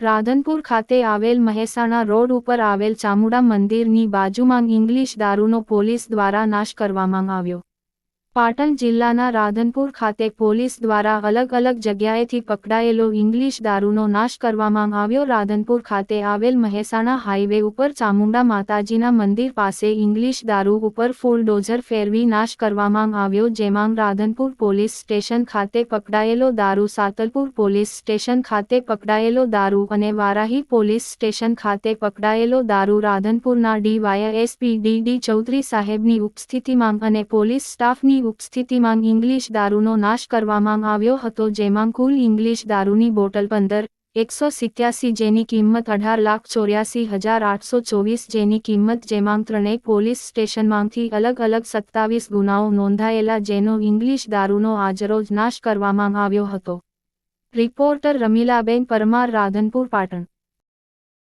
રાધનપુર ખાતે આવેલ મહેસાણા રોડ ઉપર આવેલ ચામુંડા મંદિરની બાજુમાં ઇંગ્લિશ દારૂનો પોલીસ દ્વારા નાશ કરવામાં આવ્યો. પાટણ જિલ્લાના રાધનપુર ખાતે પોલીસ દ્વારા અલગ અલગ જગ્યાએથી પકડાયેલો ઇંગ્લિશ દારૂનો નાશ કરવામાં આવ્યો. રાધનપુર ખાતે આવેલ મહેસાણા હાઈવે ઉપર ચામુંડા માતાજીના મંદિર પાસે ઇંગ્લિશ દારૂ ઉપર ફૂલડોઝર ફેરવી નાશ કરવામાં આવ્યો, જેમાં રાધનપુર પોલીસ સ્ટેશન ખાતે પકડાયેલો દારૂ, સાતલપુર પોલીસ સ્ટેશન ખાતે પકડાયેલો દારૂ અને વારાહી પોલીસ સ્ટેશન ખાતે પકડાયેલો દારૂ. રાધનપુરના ડીવાયએસપી ડી ડી ચૌધરી સાહેબની ઉપસ્થિતિમાં અને પોલીસ સ્ટાફની ઉપસ્થિતિમાં ઇંગ્લિશ દારૂનો નાશ કરવામાં આવ્યો હતો, જેમાં કુલ ઇંગ્લિશ દારૂની બોટલ પંદર, એકસો સિત્યાસી જેની કિંમત અઢાર લાખ ચોર્યાસી હજાર આઠસો ચોવીસ જેની કિંમત, જેમાં ત્રણેય પોલીસ સ્ટેશનમાંથી અલગ અલગ સત્તાવીસ ગુનાઓ નોંધાયેલા જેનો ઇંગ્લિશ દારૂનો આજરોજ નાશ કરવામાં આવ્યો હતો. રિપોર્ટર રમીલાબેન પરમાર, રાધનપુર, પાટણ.